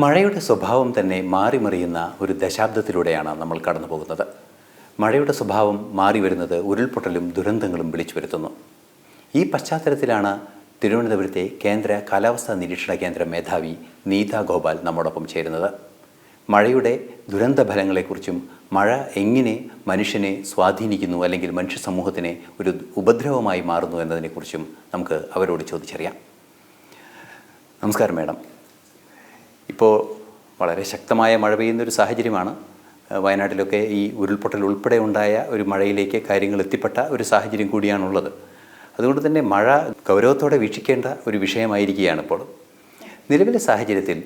മഴയുടെ സ്വഭാവം തന്നെ മാറിമറിയുന്ന ഒരു ദശാബ്ദത്തിലൂടെയാണ് നമ്മൾ കടന്നു പോകുന്നത് മഴയുടെ സ്വഭാവം മാറി വരുന്നത് ഉരുൾപൊട്ടലും ദുരന്തങ്ങളും വിളിച്ചു വരുത്തുന്നു ഈ പശ്ചാത്തലത്തിലാണ് തിരുവനന്തപുരത്തെ കേന്ദ്ര കാലാവസ്ഥാ നിരീക്ഷണ കേന്ദ്ര മേധാവി നീത ഗോപാൽ നമ്മോടൊപ്പം ചേരുന്നത്. മഴയുടെ ദുരന്ത ഫലങ്ങളെക്കുറിച്ചും മഴ എങ്ങനെ മനുഷ്യനെ സ്വാധീനിക്കുന്നു അല്ലെങ്കിൽ മനുഷ്യ സമൂഹത്തിനെ ഒരു ഉപദ്രവമായി മാറുന്നു എന്നതിനെക്കുറിച്ചും നമുക്ക് അവരോട് ചോദിച്ചറിയാം. നമസ്കാരം മാഡം. ഇപ്പോൾ വളരെ ശക്തമായ മഴ പെയ്യുന്നൊരു സാഹചര്യമാണ്. വയനാട്ടിലൊക്കെ ഈ ഉരുൾപൊട്ടൽ ഉൾപ്പെടെ ഉണ്ടായ ഒരു മഴയിലേക്ക് കാര്യങ്ങൾ എത്തിപ്പെട്ട ഒരു സാഹചര്യം കൂടിയാണുള്ളത്. അതുകൊണ്ട് തന്നെ മഴ ഗൗരവത്തോടെ വീക്ഷിക്കേണ്ട ഒരു വിഷയമായിരിക്കുകയാണ് ഇപ്പോൾ. നിലവിലെ സാഹചര്യത്തിൽ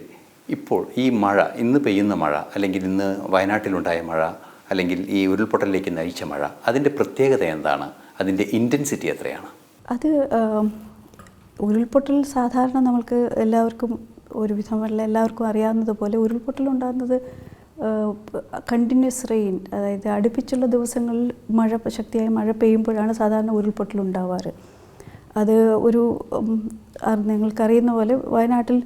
ഇപ്പോൾ ഈ മഴ ഇന്ന് പെയ്യുന്ന മഴ അല്ലെങ്കിൽ ഇന്ന് വയനാട്ടിലുണ്ടായ മഴ അല്ലെങ്കിൽ ഈ ഉരുൾപൊട്ടലിലേക്ക് നയിച്ച മഴ അതിന്റെ പ്രത്യേകത എന്താണ്? അതിന്റെ ഇന്റൻസിറ്റി എത്രയാണ്? അത് ഉരുൾപൊട്ടൽ സാധാരണ നമ്മൾക്ക് എല്ലാവർക്കും ഒരുവിധമല്ല എല്ലാവർക്കും അറിയാവുന്നതുപോലെ ഉരുൾപൊട്ടൽ ഉണ്ടാകുന്നത് കണ്ടിന്യൂസ് റെയിൻ അതായത് അടുപ്പിച്ചുള്ള ദിവസങ്ങളിൽ മഴ ശക്തിയായ മഴ പെയ്യുമ്പോഴാണ് സാധാരണ ഉരുൾപൊട്ടൽ ഉണ്ടാവാറ്. അത് ഒരു നിങ്ങൾക്കറിയുന്ന പോലെ വയനാട്ടിൽ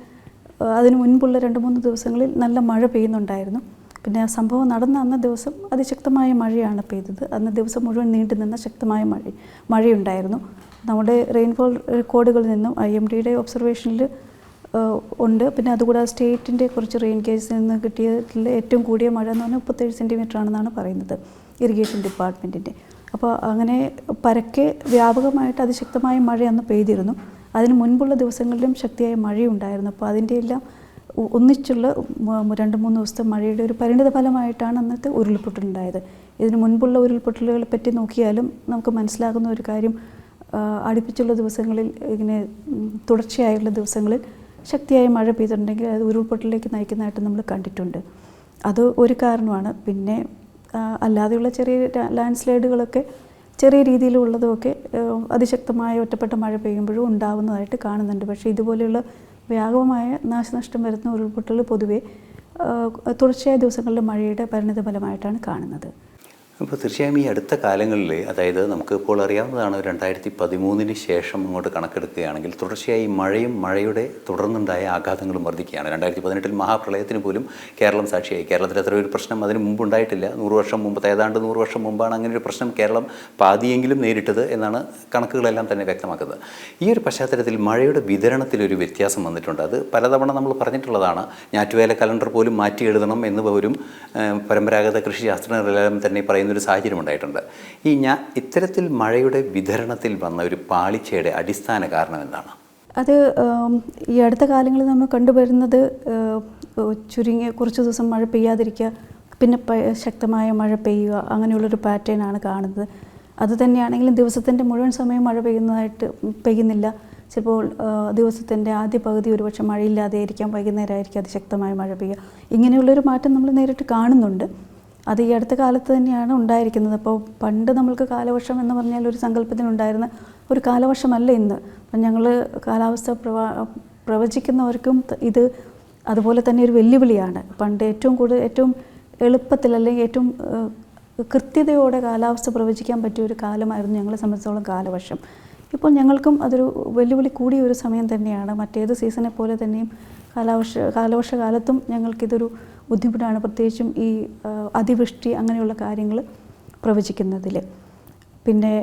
അതിനു മുൻപുള്ള രണ്ട് മൂന്ന് ദിവസങ്ങളിൽ നല്ല മഴ പെയ്യുന്നുണ്ടായിരുന്നു. പിന്നെ ആ സംഭവം നടന്ന അന്ന ദിവസം അതിശക്തമായ മഴയാണ് പെയ്തത്. അന്ന ദിവസം മുഴുവൻ നീണ്ടു നിന്ന ശക്തമായ മഴ മഴയുണ്ടായിരുന്നു. നമ്മുടെ റെയിൻഫോൾ റെക്കോർഡുകളിൽ നിന്നും ഐ എം ഡിയുടെ ഒബ്സർവേഷനിൽ ഉണ്ട്. പിന്നെ അതുകൂടാതെ സ്റ്റേറ്റിന്റെ കുറച്ച് റെയിൻ കേസിൽ നിന്ന് കിട്ടിയതിൽ ഏറ്റവും കൂടിയ മഴ എന്ന് പറഞ്ഞാൽ മുപ്പത്തേഴ് സെന്റിമീറ്റർ ആണെന്നാണ് പറയുന്നത് ഇറിഗേഷൻ ഡിപ്പാർട്ട്മെന്റിന്റെ. അപ്പോൾ അങ്ങനെ പരക്കെ വ്യാപകമായിട്ട് അതിശക്തമായ മഴ അന്ന് പെയ്തിരുന്നു. അതിന് മുൻപുള്ള ദിവസങ്ങളിലും ശക്തിയായ മഴയുണ്ടായിരുന്നു. അപ്പോൾ അതിന്റെ എല്ലാം ഒന്നിച്ചുള്ള രണ്ട് മൂന്ന് ദിവസത്തെ മഴയുടെ ഒരു പരിണിത ഫലമായിട്ടാണ് അന്നത്തെ ഉരുൾപൊട്ടലുണ്ടായത് ഇതിന് മുൻപുള്ള ഉരുൾപൊട്ടലുകളെ പറ്റി നോക്കിയാലും നമുക്ക് മനസ്സിലാകുന്ന ഒരു കാര്യം അടുപ്പിച്ചുള്ള ദിവസങ്ങളിൽ ഇങ്ങനെ തുടർച്ചയായുള്ള ദിവസങ്ങളിൽ ശക്തിയായ മഴ പെയ്തിട്ടുണ്ടെങ്കിൽ അത് ഉരുൾപൊട്ടലിലേക്ക് നയിക്കുന്നതായിട്ട് നമ്മൾ കണ്ടിട്ടുണ്ട്. അത് ഒരു കാരണമാണ്. പിന്നെ അല്ലാതെയുള്ള ചെറിയ ലാൻഡ് സ്ലൈഡുകളൊക്കെ ചെറിയ രീതിയിലുള്ളതുമൊക്കെ അതിശക്തമായ ഒറ്റപ്പെട്ട മഴ പെയ്യുമ്പോഴും ഉണ്ടാകുന്നതായിട്ട് കാണുന്നുണ്ട്. പക്ഷേ ഇതുപോലെയുള്ള വ്യാപകമായ നാശനഷ്ടം വരുന്ന ഉരുൾപൊട്ടൽ പൊതുവെ തുടർച്ചയായ ദിവസങ്ങളിലെ മഴയുടെ പരിണിത ഫലമായിട്ടാണ് കാണുന്നത്. അപ്പോൾ തീർച്ചയായും ഈ അടുത്ത കാലങ്ങളിൽ അതായത് നമുക്ക് ഇപ്പോൾ അറിയാവുന്നതാണ് രണ്ടായിരത്തി പതിമൂന്നിന് ശേഷം അങ്ങോട്ട് കണക്കെടുക്കുകയാണെങ്കിൽ തുടർച്ചയായി മഴയും മഴയുടെ തുടർന്നുണ്ടായ ആഘാതങ്ങളും വർദ്ധിക്കുകയാണ്. രണ്ടായിരത്തി പതിനെട്ടിൽ മഹാപ്രളയത്തിന് പോലും കേരളം സാക്ഷിയായി. കേരളത്തിൽ അത്ര ഒരു പ്രശ്നം അതിന് മുമ്പ് ഉണ്ടായിട്ടില്ല. നൂറ് വർഷം മുമ്പ് ഏതാണ്ട് നൂറ് വർഷം മുമ്പാണ് അങ്ങനെ ഒരു പ്രശ്നം കേരളം പാതിയെങ്കിലും നേരിട്ടത് എന്നാണ് കണക്കുകളെല്ലാം തന്നെ വ്യക്തമാക്കുന്നത്. ഈ ഒരു പശ്ചാത്തലത്തിൽ മഴയുടെ വിതരണത്തിൽ ഒരു വ്യത്യാസം വന്നിട്ടുണ്ട്. അത് പലതവണ നമ്മൾ പറഞ്ഞിട്ടുള്ളതാണ്. ഞാറ്റുവേല കലണ്ടർ പോലും മാറ്റി എഴുതണം എന്ന് പോലും പരമ്പരാഗത കൃഷി ശാസ്ത്രജ്ഞരെല്ലാം തന്നെ പറയുന്നൊരു സാഹചര്യം ഉണ്ടായിട്ടുണ്ട്. ഈ ഞാൻ ഇത്തരത്തിൽ മഴയുടെ വിതരണത്തിൽ വന്ന ഒരു പാളിച്ചയുടെ അടിസ്ഥാന കാരണം എന്താണ്? അത് ഈ അടുത്ത കാലങ്ങളിൽ നമ്മൾ കണ്ടുവരുന്നത് ചുരുങ്ങിയ കുറച്ച് ദിവസം മഴ പെയ്യാതിരിക്കുക പിന്നെ ശക്തമായ മഴ പെയ്യുക അങ്ങനെയുള്ളൊരു പാറ്റേൺ ആണ് കാണുന്നത്. അത് തന്നെയാണെങ്കിലും ദിവസത്തിന്റെ മുഴുവൻ സമയം മഴ പെയ്യുന്നതായിട്ട് പെയ്യുന്നില്ല. ചിലപ്പോൾ ദിവസത്തിന്റെ ആദ്യ പകുതി ഒരുപക്ഷെ മഴയില്ലാതെ ആയിരിക്കാം വൈകുന്നേരമായിരിക്കും അതിശക്തമായ മഴ പെയ്യുക. ഇങ്ങനെയുള്ളൊരു മാറ്റം നമ്മൾ നേരിട്ട് കാണുന്നുണ്ട്. അത് ഈ അടുത്ത കാലത്ത് തന്നെയാണ് ഉണ്ടായിരിക്കുന്നത്. അപ്പോൾ പണ്ട് നമ്മൾക്ക് കാലവർഷം എന്ന് പറഞ്ഞാൽ ഒരു സങ്കല്പത്തിനുണ്ടായിരുന്ന ഒരു കാലവർഷമല്ല ഇന്ന്. അപ്പം ഞങ്ങൾ കാലാവസ്ഥ പ്രവാ പ്രവചിക്കുന്നവർക്കും ഇത് അതുപോലെ തന്നെ ഒരു വെല്ലുവിളിയാണ്. പണ്ട് ഏറ്റവും കൂടുതൽ ഏറ്റവും എളുപ്പത്തിൽ അല്ലെങ്കിൽ ഏറ്റവും കൃത്യതയോടെ കാലാവസ്ഥ പ്രവചിക്കാൻ പറ്റിയ ഒരു കാലമായിരുന്നു ഞങ്ങളെ സംബന്ധിച്ചോളം കാലവർഷം. ഇപ്പോൾ ഞങ്ങൾക്കും അതൊരു വെല്ലുവിളി കൂടിയ ഒരു സമയം തന്നെയാണ്. മറ്റേത് സീസണെ പോലെ തന്നെയും കാലാവർഷ കാലവർഷ കാലത്തും ഞങ്ങൾക്കിതൊരു ബുദ്ധിമുട്ടാണ് പ്രത്യേകിച്ചും ഈ അതിവൃഷ്ടി അങ്ങനെയുള്ള കാര്യങ്ങൾ പ്രവചിക്കുന്നതിൽ. പിന്നെ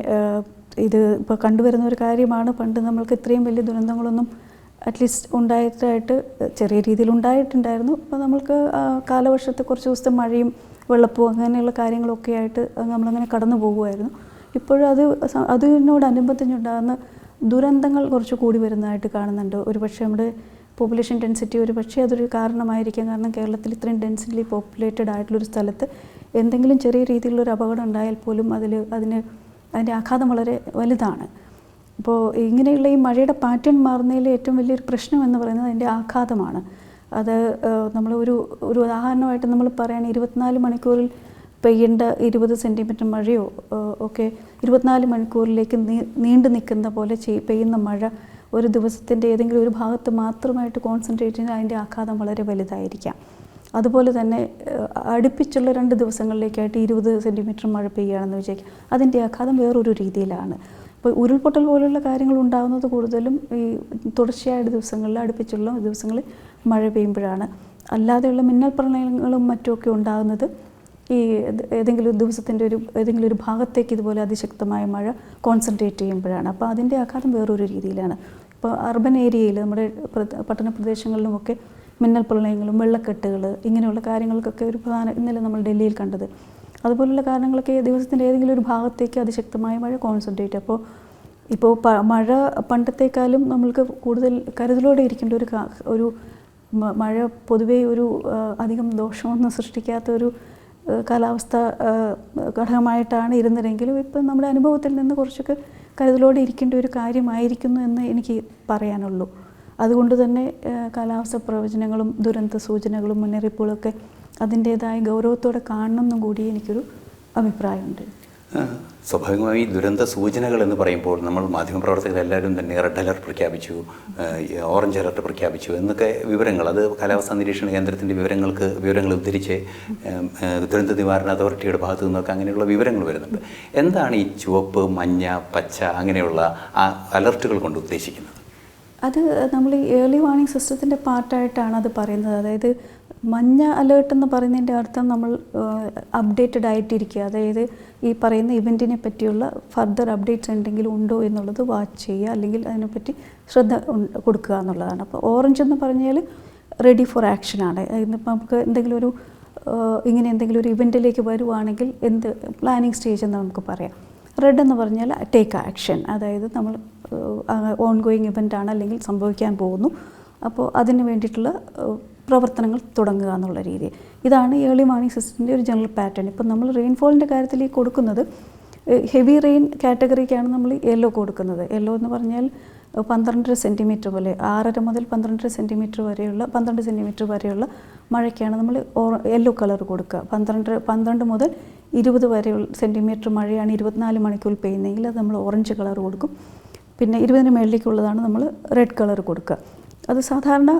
ഇത് ഇപ്പോൾ കണ്ടുവരുന്ന ഒരു കാര്യമാണ് പണ്ട് നമ്മൾക്ക് ഇത്രയും വലിയ ദുരന്തങ്ങളൊന്നും അറ്റ്ലീസ്റ്റ് ഉണ്ടായിട്ടായിട്ട് ചെറിയ രീതിയിൽ ഉണ്ടായിട്ടുണ്ടായിരുന്നു. അപ്പോൾ നമ്മൾക്ക് കാലവർഷത്തെ കുറച്ച് ദിവസത്തെ മഴയും വെള്ളപ്പവും അങ്ങനെയുള്ള കാര്യങ്ങളൊക്കെ ആയിട്ട് നമ്മളങ്ങനെ കടന്നു പോകുമായിരുന്നു ഇപ്പോഴും അത് അതിനോടനുബന്ധിച്ചുണ്ടാകുന്ന ദുരന്തങ്ങൾ കുറച്ച് കൂടി വരുന്നതായിട്ട് കാണുന്നുണ്ട്. ഒരുപക്ഷെ നമ്മുടെ പോപ്പുലേഷൻ ഡെൻസിറ്റി ഒരു പക്ഷേ അതൊരു കാരണമായിരിക്കാം. കാരണം കേരളത്തിൽ ഇത്രയും ഡെൻസിറ്റി പോപ്പുലേറ്റഡ് ആയിട്ടുള്ളൊരു സ്ഥലത്ത് എന്തെങ്കിലും ചെറിയ രീതിയിലുള്ളൊരു അപകടം ഉണ്ടായാൽ പോലും അതിൽ അതിന് അതിന്റെ ആഘാതം വളരെ വലുതാണ്. അപ്പോൾ ഇങ്ങനെയുള്ള ഈ മഴയുടെ പാറ്റേൺ മാറുന്നതിൽ ഏറ്റവും വലിയൊരു പ്രശ്നം എന്ന് പറയുന്നത് അതിന്റെ ആഘാതമാണ്. അത് നമ്മൾ ഒരു ഒരു ഉദാഹരണമായിട്ട് നമ്മൾ പറയുകയാണെങ്കിൽ ഇരുപത്തിനാല് മണിക്കൂറിൽ പെയ്യേണ്ട ഇരുപത് സെന്റിമീറ്റർ മഴയോ ഒക്കെ ഇരുപത്തിനാല് മണിക്കൂറിലേക്ക് നീണ്ടു നിൽക്കുന്ന പോലെ പെയ്യുന്ന മഴ ഒരു ദിവസത്തിന്റെ ഏതെങ്കിലും ഒരു ഭാഗത്ത് മാത്രമായിട്ട് കോൺസെൻട്രേറ്റ് ചെയ്താൽ അതിന്റെ ആഘാതം വളരെ വലുതായിരിക്കാം. അതുപോലെ തന്നെ അടുപ്പിച്ചുള്ള രണ്ട് ദിവസങ്ങളിലേക്കായിട്ട് ഇരുപത് സെന്റിമീറ്റർ മഴ പെയ്യുകയാണെന്ന് വിചാരിക്കുക അതിന്റെ ആഘാതം വേറൊരു രീതിയിലാണ്. ഇപ്പോൾ ഉരുൾപൊട്ടൽ പോലുള്ള കാര്യങ്ങൾ ഉണ്ടാകുന്നത് കൂടുതലും ഈ തുടർച്ചയായ ദിവസങ്ങളിൽ അടുപ്പിച്ചുള്ള ദിവസങ്ങളിൽ മഴ പെയ്യുമ്പോഴാണ്. അല്ലാതെയുള്ള മിന്നൽ പ്രളയങ്ങളും മറ്റുമൊക്കെ ഉണ്ടാകുന്നത് ഈ ഏതെങ്കിലും ഒരു ദിവസത്തിന്റെ ഒരു ഏതെങ്കിലും ഒരു ഭാഗത്തേക്ക് ഇതുപോലെ അതിശക്തമായ മഴ കോൺസെൻട്രേറ്റ് ചെയ്യുമ്പോഴാണ്. അപ്പോൾ അതിന്റെ ആഘാതം വേറൊരു രീതിയിലാണ്. ഇപ്പോൾ അർബൻ ഏരിയയിൽ നമ്മുടെ പട്ടണ പ്രദേശങ്ങളിലുമൊക്കെ മിന്നൽ പ്രളയങ്ങളും വെള്ളക്കെട്ടുകൾ ഇങ്ങനെയുള്ള കാര്യങ്ങൾക്കൊക്കെ ഒരു പ്രധാന ഇന്നലെ നമ്മൾ ഡൽഹിയിൽ കണ്ടത്. അതുപോലുള്ള കാരണങ്ങളൊക്കെ ദിവസത്തിന്റെ ഏതെങ്കിലും ഒരു ഭാഗത്തേക്ക് അതിശക്തമായ മഴ കോൺസെൻട്രേറ്റ് അപ്പോൾ ഇപ്പോൾ മഴ പണ്ടത്തേക്കാളും നമ്മൾക്ക് കൂടുതൽ കരുതലോടെ ഇരിക്കേണ്ട ഒരു ഒരു മഴ പൊതുവേ ഒരു അധികം ദോഷമൊന്നും സൃഷ്ടിക്കാത്ത ഒരു കാലാവസ്ഥ ഘടകമായിട്ടാണ് ഇരുന്നതെങ്കിലും ഇപ്പം നമ്മുടെ അനുഭവത്തിൽ നിന്ന് കുറച്ചൊക്കെ കരുതലോടെ ഇരിക്കേണ്ട ഒരു കാര്യമായിരിക്കുന്നു എന്ന് എനിക്ക് പറയാനുള്ളൂ. അതുകൊണ്ട് തന്നെ കാലാവസ്ഥ പ്രവചനങ്ങളും ദുരന്ത സൂചനകളും മുന്നറിയിപ്പുകളൊക്കെ അതിന്റേതായ ഗൗരവത്തോടെ കാണണം എന്നും കൂടി എനിക്കൊരു അഭിപ്രായമുണ്ട്. സ്വാഭാവികമായി ദുരന്ത സൂചനകൾ എന്ന് പറയുമ്പോൾ നമ്മൾ മാധ്യമപ്രവർത്തകരെല്ലാവരും തന്നെ റെഡ് അലർട്ട് പ്രഖ്യാപിച്ചു ഓറഞ്ച് അലർട്ട് പ്രഖ്യാപിച്ചു എന്നൊക്കെ വിവരങ്ങൾ അത് കാലാവസ്ഥാ നിരീക്ഷണ കേന്ദ്രത്തിന്റെ വിവരങ്ങൾക്ക് വിവരങ്ങൾ ഉദ്ധരിച്ച് ദുരന്ത നിവാരണ അതോറിറ്റിയുടെ ഭാഗത്തു നിന്നൊക്കെ അങ്ങനെയുള്ള വിവരങ്ങൾ വരുന്നുണ്ട്. എന്താണ് ഈ ചുവപ്പ് മഞ്ഞ പച്ച അങ്ങനെയുള്ള ആ അലർട്ടുകൾ കൊണ്ട് ഉദ്ദേശിക്കുന്നത്? അത് നമ്മൾ ഈ ഏർലി വാർണിംഗ് സിസ്റ്റത്തിന്റെ പാർട്ടായിട്ടാണ് അത് പറയുന്നത്. അതായത് മഞ്ഞ അലേർട്ട് എന്ന് പറയുന്നതിന്റെ അർത്ഥം നമ്മൾ അപ്ഡേറ്റഡ് ആയിട്ടിരിക്കുക. അതായത് ഈ പറയുന്ന ഇവന്റിനെ പറ്റിയുള്ള ഫർദർ അപ്ഡേറ്റ്സ് എന്തെങ്കിലും ഉണ്ടോ എന്നുള്ളത് വാച്ച് ചെയ്യുക അല്ലെങ്കിൽ അതിനെപ്പറ്റി ശ്രദ്ധ കൊടുക്കുക എന്നുള്ളതാണ്. അപ്പോൾ ഓറഞ്ച് എന്ന് പറഞ്ഞാൽ റെഡി ഫോർ ആക്ഷനാണ് ഇന്നിപ്പോൾ നമുക്ക് എന്തെങ്കിലും ഒരു ഇങ്ങനെ എന്തെങ്കിലും ഒരു ഇവന്റിലേക്ക് വരുവാണെങ്കിൽ എന്ത് പ്ലാനിങ് സ്റ്റേജ് എന്ന് നമുക്ക് പറയാം. റെഡ് എന്ന് പറഞ്ഞാൽ ടേക്ക് ആക്ഷൻ അതായത് നമ്മൾ ഓൺ ഗോയിങ് ഇവന്റ് ആണ് അല്ലെങ്കിൽ സംഭവിക്കാൻ പോകുന്നു. അപ്പോൾ അതിന് വേണ്ടിയിട്ടുള്ള പ്രവർത്തനങ്ങൾ തുടങ്ങുക എന്നുള്ള രീതി. ഇതാണ് ഏർലി മോർണിംഗ് സിസ്റ്റത്തിന്റെ ഒരു ജനറൽ പാറ്റേൺ ഇപ്പം നമ്മൾ റെയിൻഫോളിന്റെ കാര്യത്തിൽ ഈ കൊടുക്കുന്നത് ഹെവി റെയിൻ കാറ്റഗറിക്കാണ് നമ്മൾ യെല്ലോ കൊടുക്കുന്നത്. യെല്ലോ എന്ന് പറഞ്ഞാൽ പന്ത്രണ്ടര സെന്റിമീറ്റർ പോലെ ആറര മുതൽ പന്ത്രണ്ടര സെന്റിമീറ്റർ വരെയുള്ള പന്ത്രണ്ട് സെന്റിമീറ്റർ വരെയുള്ള മഴയ്ക്കാണ് നമ്മൾ യെല്ലോ കളർ കൊടുക്കുക. പന്ത്രണ്ട് പന്ത്രണ്ട് മുതൽ ഇരുപത് വരെയുള്ള സെന്റിമീറ്റർ മഴയാണ് ഇരുപത്തിനാല് മണിക്കൂർ പെയ്യുന്നതെങ്കിൽ അത് നമ്മൾ ഓറഞ്ച് കളർ കൊടുക്കും. പിന്നെ ഇരുപതിന് മേളിലേക്കുള്ളതാണ് നമ്മൾ റെഡ് കളർ കൊടുക്കുക. അത് സാധാരണ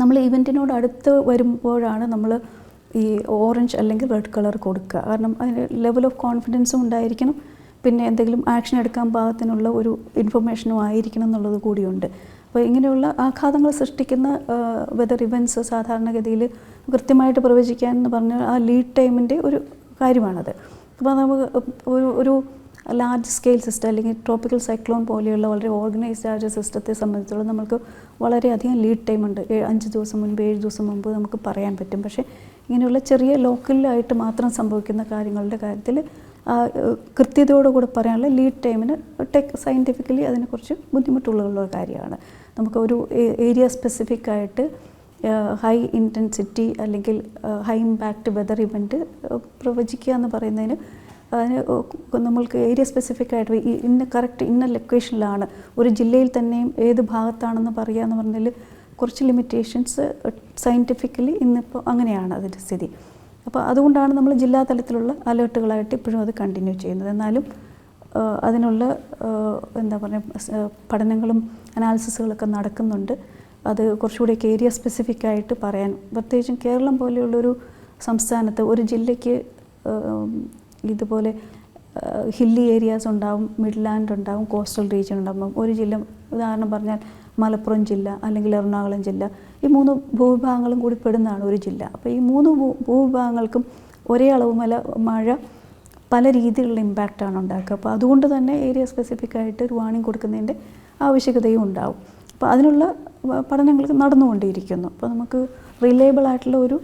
നമ്മൾ ഇവന്റിനോട് അടുത്ത് വരുമ്പോഴാണ് നമ്മൾ ഈ ഓറഞ്ച് അല്ലെങ്കിൽ റെഡ് കളർ കൊടുക്കുക. കാരണം അതിന് ലെവൽ ഓഫ് കോൺഫിഡൻസും ഉണ്ടായിരിക്കണം. പിന്നെ എന്തെങ്കിലും ആക്ഷൻ എടുക്കാൻ പാകത്തിനുള്ള ഒരു ഇൻഫർമേഷനും ആയിരിക്കണം എന്നുള്ളത് കൂടിയുണ്ട്. അപ്പോൾ ഇങ്ങനെയുള്ള ആഘാതങ്ങൾ സൃഷ്ടിക്കുന്ന വെതർ ഇവന്റ്സ് സാധാരണഗതിയിൽ കൃത്യമായിട്ട് പ്രവചിക്കാൻ എന്ന് പറഞ്ഞാൽ ആ ലീഡ് ടൈമിന്റെ ഒരു കാര്യമാണത്. അപ്പോൾ നമുക്ക് ഒരു ഒരു ലാർജ് സ്കെയിൽ സിസ്റ്റം അല്ലെങ്കിൽ ട്രോപ്പിക്കൽ സൈക്ലോൺ പോലെയുള്ള വളരെ ഓർഗനൈസ്ഡ് ആയ സിസ്റ്റത്തെ സംബന്ധിച്ചിടത്തോളം നമുക്ക് വളരെയധികം ലീഡ് ടൈം ഉണ്ട്. അഞ്ച് ദിവസം മുൻപ് ഏഴ് ദിവസം മുമ്പ് നമുക്ക് പറയാൻ പറ്റും. പക്ഷേ ഇങ്ങനെയുള്ള ചെറിയ ലോക്കലായിട്ട് മാത്രം സംഭവിക്കുന്ന കാര്യങ്ങളുടെ കാര്യത്തിൽ കൃത്യതയോടുകൂടെ പറയാനുള്ള ലീഡ് ടൈമിന് ടെക് സയന്റിഫിക്കലി അതിനെക്കുറിച്ച് ബുദ്ധിമുട്ടുള്ള കാര്യമാണ്. നമുക്ക് ഒരു ഏരിയ സ്പെസിഫിക് ആയിട്ട് ഹൈ ഇന്റൻസിറ്റി അല്ലെങ്കിൽ ഹൈ ഇമ്പാക്റ്റ് വെതർ ഇവന്റ് പ്രവചിക്കുക എന്ന് പറയുന്നതിന് അതിന് നമ്മൾക്ക് ഏരിയ സ്പെസിഫിക് ആയിട്ട് ഈ ഇന്ന കറക്റ്റ് ഇന്ന ലൊക്കേഷനിലാണ് ഒരു ജില്ലയിൽ തന്നെയും ഏത് ഭാഗത്താണെന്ന് പറയുക എന്ന് പറഞ്ഞാൽ കുറച്ച് ലിമിറ്റേഷൻസ് സയന്റിഫിക്കലി ഇന്നിപ്പോൾ അങ്ങനെയാണ് അതിന്റെ സ്ഥിതി. അപ്പോൾ അതുകൊണ്ടാണ് നമ്മൾ ജില്ലാ തലത്തിലുള്ള അലേർട്ടുകളായിട്ട് ഇപ്പോഴും അത് കണ്ടിന്യൂ ചെയ്യുന്നത്. എന്നാലും അതിനുള്ള എന്താ പറയുക പഠനങ്ങളും അനാലിസിസുകളൊക്കെ നടക്കുന്നുണ്ട്. അത് കുറച്ചുകൂടിയൊക്കെ ഏരിയ സ്പെസിഫിക് ആയിട്ട് പറയാൻ. പ്രത്യേകിച്ചും കേരളം പോലെയുള്ളൊരു സംസ്ഥാനത്ത് ഒരു ജില്ലയ്ക്ക് ഇതുപോലെ ഹില്ലി ഏരിയാസ് ഉണ്ടാവും മിഡ്ലാൻഡ് ഉണ്ടാവും കോസ്റ്റൽ റീജിയൻ ഉണ്ടാവും. ഒരു ജില്ല ഉദാഹരണം പറഞ്ഞാൽ മലപ്പുറം ജില്ല അല്ലെങ്കിൽ എറണാകുളം ജില്ല ഈ മൂന്ന് ഭൂവിഭാഗങ്ങളും കൂടി പെടുന്നതാണ് ഒരു ജില്ല. അപ്പോൾ ഈ മൂന്ന് ഭൂവിഭാഗങ്ങൾക്കും ഒരേ അളവ് മല മഴ പല രീതിയിലുള്ള ഇമ്പാക്റ്റാണ് ഉണ്ടാക്കുക. അപ്പോൾ അതുകൊണ്ട് തന്നെ ഏരിയ സ്പെസിഫിക് ആയിട്ട് ഒരു വാണിംഗ് കൊടുക്കുന്നതിന്റെ ആവശ്യകതയും ഉണ്ടാവും. അപ്പോൾ അതിനുള്ള പഠനങ്ങൾ നടന്നുകൊണ്ടിരിക്കുന്നു. അപ്പോൾ നമുക്ക് റിലയബിൾ ആയിട്ടുള്ള ഒരു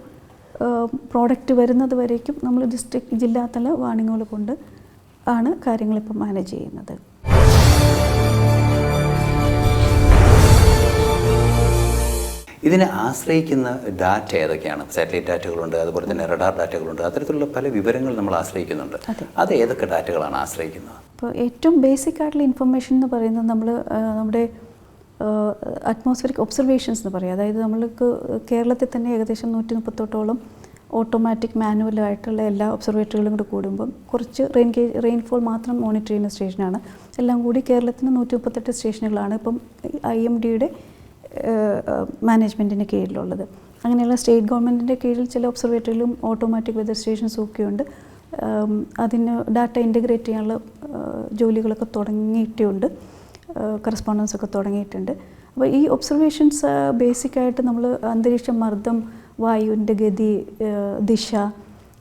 പ്രോഡക്റ്റ് വരുന്നത് വരേക്കും നമ്മൾ ഡിസ്ട്രിക്ട് ജില്ലാതല വാണിങ്ങുകൾ കൊണ്ട് ആണ് കാര്യങ്ങളിപ്പോൾ മാനേജ് ചെയ്യുന്നത്. ഇതിനെ ആശ്രയിക്കുന്ന ഡാറ്റ ഏതൊക്കെയാണ്? സാറ്റലൈറ്റ് ഡാറ്റകളുണ്ട് അതുപോലെ തന്നെ റഡാർ ഡാറ്റകളുണ്ട് അത്തരത്തിലുള്ള പല വിവരങ്ങൾ നമ്മൾ ആശ്രയിക്കുന്നുണ്ട്. അത്. ഏതൊക്കെ ഡാറ്റകളാണ് ആശ്രയിക്കുന്നത്? ഇപ്പോൾ ഏറ്റവും ബേസിക് ആയിട്ടുള്ള ഇൻഫർമേഷൻ എന്ന് പറയുന്നത് നമ്മൾ നമ്മുടെ അറ്റ്മോസ്ഫിയറിക് ഒബ്സർവേഷൻസ് എന്ന് പറയും. അതായത് നമ്മൾക്ക് കേരളത്തിൽ തന്നെ ഏകദേശം നൂറ്റി മുപ്പത്തോട്ടോളം ഓട്ടോമാറ്റിക് മാനുവലായിട്ടുള്ള എല്ലാ ഒബ്സർവേറ്ററികളും കൂടി കൂടുമ്പം കുറച്ച് റെയിൻ റെയിൻഫോൾ മാത്രം മോണിറ്റർ ചെയ്യുന്ന സ്റ്റേഷനാണ് എല്ലാം കൂടി കേരളത്തിന് നൂറ്റി മുപ്പത്തെട്ട് സ്റ്റേഷനുകളാണ് ഇപ്പം ഐ എം ഡിയുടെ മാനേജ്മെന്റിന്റെ കീഴിലുള്ളത്. അങ്ങനെയുള്ള സ്റ്റേറ്റ് ഗവൺമെന്റിന്റെ കീഴിൽ ചില ഒബ്സർവേറ്ററികളും ഓട്ടോമാറ്റിക് വെതർ സ്റ്റേഷൻസും ഒക്കെ ഉണ്ട് ഉം, അതിന് ഡാറ്റ ഇന്റഗ്രേറ്റ് ചെയ്യാനുള്ള ജോലികളൊക്കെ തുടങ്ങിയിട്ടുണ്ട്. കറസ്പോണ്ടൻസ് ഒക്കെ തുടങ്ങിയിട്ടുണ്ട്. അപ്പോൾ ഈ ഒബ്സർവേഷൻസ് ബേസിക്കായിട്ട് നമ്മൾ അന്തരീക്ഷ മർദ്ദം വായുവിന്റെ ഗതി ദിശ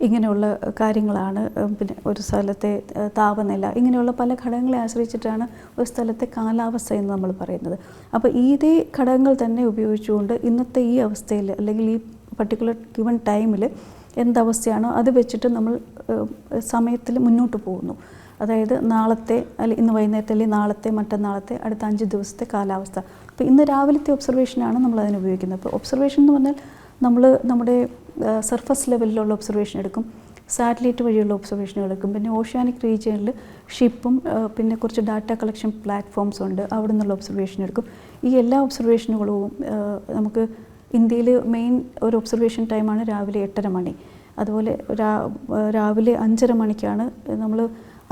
ഇങ്ങനെയുള്ള കാര്യങ്ങളാണ് പിന്നെ ഒരു സ്ഥലത്തെ താപനില ഇങ്ങനെയുള്ള പല ഘടകങ്ങളെ ആശ്രയിച്ചിട്ടാണ് ഒരു സ്ഥലത്തെ കാലാവസ്ഥ എന്ന് നമ്മൾ പറയുന്നത്. അപ്പോൾ ഇതേ ഘടകങ്ങൾ തന്നെ ഉപയോഗിച്ചുകൊണ്ട് ഇന്നത്തെ ഈ അവസ്ഥയിൽ അല്ലെങ്കിൽ ഈ പർട്ടിക്കുലർ ഗിവൺ ടൈമിൽ എന്തവസ്ഥയാണോ അത് വെച്ചിട്ട് നമ്മൾ സമയത്തിൽ മുന്നോട്ട് പോകുന്നു. അതായത് നാളത്തെ അല്ലെങ്കിൽ ഇന്ന് വൈകുന്നേരത്തെ അല്ലെങ്കിൽ നാളത്തെ മറ്റന്നാളത്തെ അടുത്ത അഞ്ച് ദിവസത്തെ കാലാവസ്ഥ. അപ്പോൾ ഇന്ന് രാവിലത്തെ ഒബ്സർവേഷനാണ് നമ്മൾ അതിന് ഉപയോഗിക്കുന്നത്. അപ്പോൾ ഒബ്സർവേഷൻ എന്ന് പറഞ്ഞാൽ നമ്മൾ നമ്മുടെ സർഫസ് ലെവലിലുള്ള ഒബ്സർവേഷൻ എടുക്കും. സാറ്റലൈറ്റ് വഴിയുള്ള ഒബ്സർവേഷൻ എടുക്കും. പിന്നെ ഓഷ്യാനിക് റീജിയനിൽ ഷിപ്പും പിന്നെ കുറച്ച് ഡാറ്റ കളക്ഷൻ പ്ലാറ്റ്ഫോംസ് ഉണ്ട്. അവിടെ നിന്നുള്ള ഒബ്സർവേഷൻ എടുക്കും. ഈ എല്ലാ ഒബ്സർവേഷനുകളും നമുക്ക് ഇന്ത്യയിൽ മെയിൻ ഒരു ഒബ്സർവേഷൻ ടൈമാണ് രാവിലെ എട്ടര മണി. അതുപോലെ രാവിലെ അഞ്ചര മണിക്കാണ് നമ്മൾ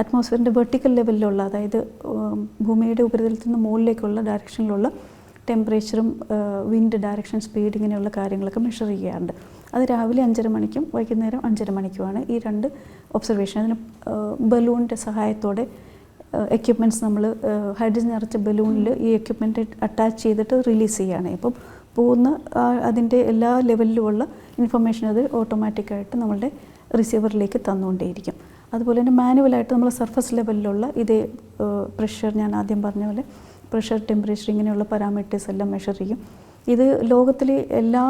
അറ്റ്മോസ്ഫിയറിന്റെ വെർട്ടിക്കൽ ലെവലിലുള്ള അതായത് ഭൂമിയുടെ ഉപരിതലത്തിൽ നിന്ന് മുകളിലേക്കുള്ള ഡയറക്ഷനിലുള്ള ടെമ്പറേച്ചറും വിൻഡ് ഡയറക്ഷൻ സ്പീഡ് ഇങ്ങനെയുള്ള കാര്യങ്ങളൊക്കെ മെഷർ ചെയ്യാറുണ്ട്. അത് രാവിലെ അഞ്ചര മണിക്കും വൈകുന്നേരം അഞ്ചര മണിക്കുമാണ് ഈ രണ്ട് ഒബ്സർവേഷൻ അതിന് ബലൂണിന്റെ സഹായത്തോടെ എക്യുപ്മെന്റ്സ് നമ്മൾ ഹൈഡ്രജൻ നിറച്ച ബലൂണിൽ ഈ എക്യുപ്മെന്റ് അറ്റാച്ച് ചെയ്തിട്ട് റിലീസ് ചെയ്യുകയാണ് ഇപ്പം പോകുന്ന അതിന്റെ എല്ലാ ലെവലിലുമുള്ള ഇൻഫർമേഷൻ അത് ഓട്ടോമാറ്റിക്കായിട്ട് നമ്മളുടെ റിസീവറിലേക്ക് തന്നുകൊണ്ടേയിരിക്കും. അതുപോലെ തന്നെ മാനുവലായിട്ട് നമ്മൾ സർഫസ് ലെവലിലുള്ള ഇതേ പ്രഷർ ഞാൻ ആദ്യം പറഞ്ഞ പോലെ പ്രഷർ ടെമ്പറേച്ചർ ഇങ്ങനെയുള്ള പാരാമീറ്റേഴ്സ് എല്ലാം മെഷർ ചെയ്യും. ഇത് ലോകത്തിലെ എല്ലാ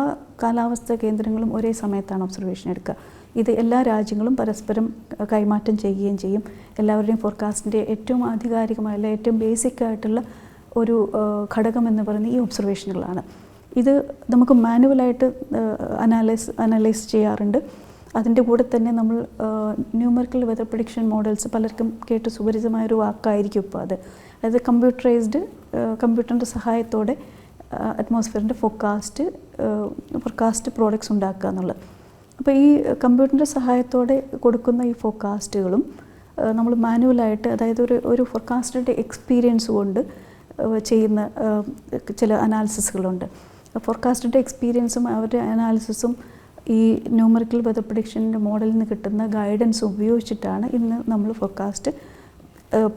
കാലാവസ്ഥാ കേന്ദ്രങ്ങളും ഒരേ സമയത്താണ് ഒബ്സർവേഷൻ എടുക്കുക. ഇത് എല്ലാ രാജ്യങ്ങളും പരസ്പരം കൈമാറ്റം ചെയ്യുകയും ചെയ്യും. എല്ലാവരുടെയും ഫോർകാസ്റ്റിന്റെ ഏറ്റവും ആധികാരികമായ അല്ല ഏറ്റവും ബേസിക് ആയിട്ടുള്ള ഒരു ഘടകം എന്ന് പറയുന്നത് ഈ ഒബ്സർവേഷനുകളാണ് ഇത് നമുക്ക് മാനുവലായിട്ട് അനാലൈസ് അനലൈസ് ചെയ്യാറുണ്ട്. അതിന്റെ കൂടെ തന്നെ നമ്മൾ ന്യൂമറിക്കൽ വെതർ പ്രഡിക്ഷൻ മോഡൽസ് പലർക്കും കേട്ട് സുപരിചിതമായൊരു വാക്കായിരിക്കും ഇപ്പോൾ അത്. അതായത് കമ്പ്യൂട്ടറൈസ്ഡ് കമ്പ്യൂട്ടറിന്റെ സഹായത്തോടെ അറ്റ്മോസ്ഫിയറിന്റെ ഫോക്കാസ്റ്റ് ഫോർകാസ്റ്റ് പ്രോഡക്ട്സ് ഉണ്ടാക്കുക എന്നുള്ളത്. അപ്പോൾ ഈ കമ്പ്യൂട്ടറിന്റെ സഹായത്തോടെ കൊടുക്കുന്ന ഈ ഫോക്കാസ്റ്റുകളും നമ്മൾ മാനുവലായിട്ട് അതായത് ഒരു ഒരു ഫോർകാസ്റ്ററുടെ എക്സ്പീരിയൻസ് കൊണ്ട് ചെയ്യുന്ന ചില അനാലിസിസുകളുണ്ട് ഫോർകാസ്റ്ററുടെ എക്സ്പീരിയൻസും അവരുടെ അനാലിസിസും ഈ ന്യൂമറിക്കൽ വെതർ പ്രഡിക്ഷന്റെ മോഡലിൽ നിന്ന് കിട്ടുന്ന ഗൈഡൻസ് ഉപയോഗിച്ചിട്ടാണ് ഇന്ന് നമ്മൾ ഫോർകാസ്റ്റ്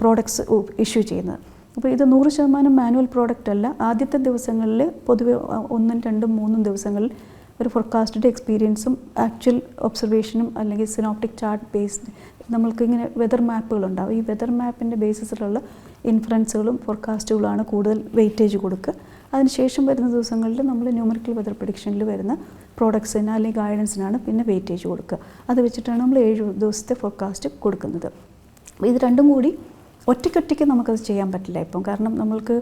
പ്രോഡക്ട്സ് ഇഷ്യൂ ചെയ്യുന്നത്. അപ്പോൾ ഇത് നൂറ് ശതമാനം മാനുവൽ പ്രോഡക്റ്റ് അല്ല. ആദ്യത്തെ ദിവസങ്ങളിൽ പൊതുവെ ഒന്നും രണ്ടും മൂന്നും ദിവസങ്ങളിൽ ഒരു ഫോർകാസ്റ്റഡ് എക്സ്പീരിയൻസും ആക്ച്വൽ ഒബ്സർവേഷനും അല്ലെങ്കിൽ സിനോപ്റ്റിക് ചാർട്ട് ബേസ്ഡ് നമ്മൾക്ക് ഇങ്ങനെ വെതർ മാപ്പുകളുണ്ടാവും ഈ വെതർ മാപ്പിന്റെ ബേസിസിലുള്ള ഇൻഫ്ലുവൻസുകളും ഫോർകാസ്റ്റുകളാണ് കൂടുതൽ വെയിറ്റേജ് കൊടുക്കുക. അതിനുശേഷം വരുന്ന ദിവസങ്ങളിൽ നമ്മൾ ന്യൂമറിക്കൽ വെതർ പ്രഡിക്ഷനിൽ വരുന്ന പ്രോഡക്ട്സിന് അല്ലെങ്കിൽ ഗൈഡൻസിനാണ് പിന്നെ വെയിറ്റേജ് കൊടുക്കുക. അത് വെച്ചിട്ടാണ് നമ്മൾ ഏഴ് ദിവസത്തെ ഫോർകാസ്റ്റ് കൊടുക്കുന്നത്. ഇത് രണ്ടും കൂടി ഒറ്റയ്ക്കൊറ്റയ്ക്ക് നമുക്കത് ചെയ്യാൻ പറ്റില്ല ഇപ്പം. കാരണം നമ്മൾക്ക്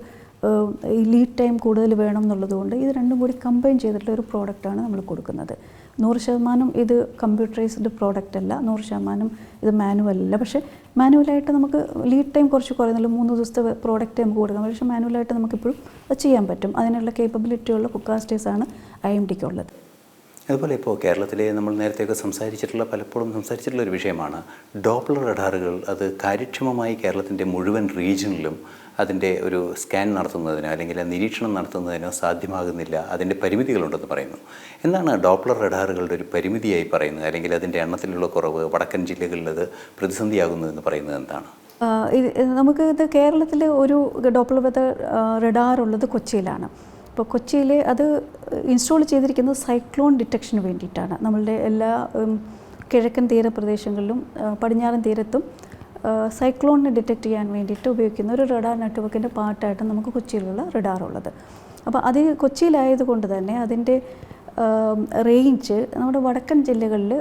ഈ ലീഡ് ടൈം കൂടുതൽ വേണം എന്നുള്ളതുകൊണ്ട് ഇത് രണ്ടും കൂടി കമ്പൈൻ ചെയ്തിട്ടുള്ള ഒരു പ്രോഡക്റ്റാണ് നമ്മൾ കൊടുക്കുന്നത്. നൂറ് ശതമാനം ഇത് കമ്പ്യൂട്ടറൈസ്ഡ് പ്രോഡക്റ്റ് അല്ല നൂറ് ശതമാനം ഇത് മാനുവൽ അല്ല. പക്ഷേ മാനുവലായിട്ട് നമുക്ക് ലീഡ് ടൈം കുറച്ച് കുറയുന്നുള്ളൂ. മൂന്ന് ദിവസത്തെ പ്രോഡക്റ്റ് നമുക്ക് കൊടുക്കാം. പക്ഷേ മാനുവലായിട്ട് നമുക്കിപ്പോഴും അത് ചെയ്യാൻ പറ്റും. അതിനുള്ള കേപ്പബിലിറ്റി ഉള്ള ഫുക്കാസ്റ്റേഴ്സാണ് ഐ എം ഡിക്ക് ഉള്ളത്. അതുപോലെ ഇപ്പോൾ കേരളത്തിലെ നമ്മൾ നേരത്തെയൊക്കെ സംസാരിച്ചിട്ടുള്ള പലപ്പോഴും സംസാരിച്ചിട്ടുള്ള ഒരു വിഷയമാണ്. ഡോപ്ലർ റഡാറുകൾ അത് കാര്യക്ഷമമായി കേരളത്തിന്റെ മുഴുവൻ റീജിയനിലും അതിന്റെ ഒരു സ്കാൻ നടത്തുന്നതിനോ അല്ലെങ്കിൽ നിരീക്ഷണം നടത്തുന്നതിനോ സാധ്യമാകുന്നില്ല. അതിന്റെ പരിമിതികളുണ്ടെന്ന് പറയുന്നു. എന്താണ് ഡോപ്ലർ റഡാറുകളുടെ ഒരു പരിമിതിയായി പറയുന്നത്? അല്ലെങ്കിൽ അതിന്റെ എണ്ണത്തിലുള്ള കുറവ് വടക്കൻ ജില്ലകളിൽ അത് പ്രതിസന്ധിയാകുന്നതെന്ന് പറയുന്നത് എന്താണ്? നമുക്ക് ഇത് കേരളത്തിൽ ഒരു ഡോപ്ലർ വെതർ റഡാർ ഉള്ളത് കൊച്ചിയിലാണ്. ഇപ്പോൾ കൊച്ചിയിൽ അത് ഇൻസ്റ്റാൾ ചെയ്തിരിക്കുന്നത് സൈക്ലോൺ ഡിറ്റക്ഷന് വേണ്ടിയിട്ടാണ്. നമ്മളുടെ എല്ലാ കിഴക്കൻ തീരപ്രദേശങ്ങളിലും പടിഞ്ഞാറൻ തീരത്തും സൈക്ലോണിനെ ഡിറ്റക്ട് ചെയ്യാൻ വേണ്ടിയിട്ട് ഉപയോഗിക്കുന്ന ഒരു റഡാർ നെറ്റ്വർക്കിന്റെ പാർട്ടായിട്ട് നമുക്ക് കൊച്ചിയിലുള്ള റഡാർ ഉള്ളത് അപ്പോൾ അത് കൊച്ചിയിലായതുകൊണ്ട് തന്നെ അതിന്റെ റേഞ്ച് നമ്മുടെ വടക്കൻ ജില്ലകളിൽ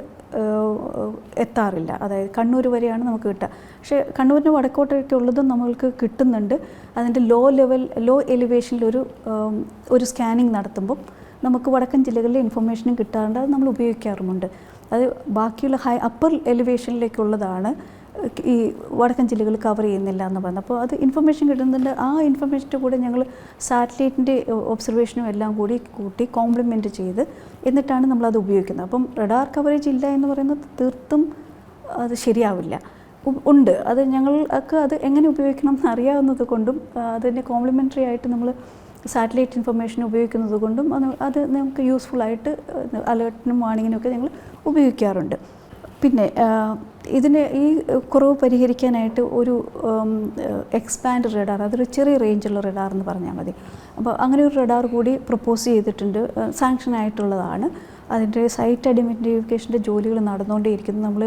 എത്താറില്ല. അതായത് കണ്ണൂർ വരെയാണ് നമുക്ക് കിട്ടുക. പക്ഷേ കണ്ണൂരിന് വടക്കോട്ടൊക്കെ ഉള്ളതും നമ്മൾക്ക് കിട്ടുന്നുണ്ട്. അതിന്റെ ലോ ലെവൽ ലോ എലിവേഷനിൽ ഒരു ഒരു സ്കാനിങ് നടത്തുമ്പം നമുക്ക് വടക്കൻ ജില്ലകളിലെ ഇൻഫർമേഷനും കിട്ടാറുണ്ട് അത് നമ്മൾ ഉപയോഗിക്കാറുമുണ്ട്. അത് ബാക്കിയുള്ള ഹൈ അപ്പർ എലിവേഷനിലേക്കുള്ളതാണ് ഈ വടക്കൻ ജില്ലകൾ കവർ ചെയ്യുന്നില്ല എന്ന് പറയുന്നത് അപ്പോൾ അത് ഇൻഫർമേഷൻ കിട്ടുന്നുണ്ട്. ആ ഇൻഫർമേഷന്റെ കൂടെ ഞങ്ങൾ സാറ്റലൈറ്റിന്റെ ഒബ്സർവേഷനും എല്ലാം കൂടി കൂട്ടി കോംപ്ലിമെന്റ് ചെയ്ത് എന്നിട്ടാണ് നമ്മളത് ഉപയോഗിക്കുന്നത്. അപ്പം റഡാർ കവറേജ് ഇല്ല എന്ന് പറയുന്നത് തീർത്തും അത് ശരിയാവില്ല. ഉണ്ട്. അത് ഞങ്ങൾക്ക് അത് എങ്ങനെ ഉപയോഗിക്കണം എന്ന് അറിയാവുന്നത് കൊണ്ടും അതിന്റെ കോംപ്ലിമെന്ററി ആയിട്ട് നമ്മൾ സാറ്റലൈറ്റ് ഇൻഫർമേഷൻ ഉപയോഗിക്കുന്നത് കൊണ്ടും അത് അത് നമുക്ക് യൂസ്ഫുൾ ആയിട്ട് അലേർട്ടിനും വാണിങ്ങിനും ഒക്കെ ഞങ്ങൾ ഉപയോഗിക്കാറുണ്ട്. പിന്നെ ഇതിന് ഈ കുറവ് പരിഹരിക്കാനായിട്ട് ഒരു എക്സ്പാൻഡ് റഡാർ അതൊരു ചെറിയ റേഞ്ചുള്ള റഡാർ എന്ന് പറഞ്ഞാൽ മതി. അപ്പോൾ അങ്ങനെ ഒരു റഡാർ കൂടി പ്രപ്പോസ് ചെയ്തിട്ടുണ്ട്. സാങ്ഷൻ ആയിട്ടുള്ളതാണ്. അതിന്റെ സൈറ്റ് ഐഡന്റിഫിക്കേഷന്റെ ജോലികൾ നടന്നുകൊണ്ടേയിരിക്കുന്നു. നമ്മൾ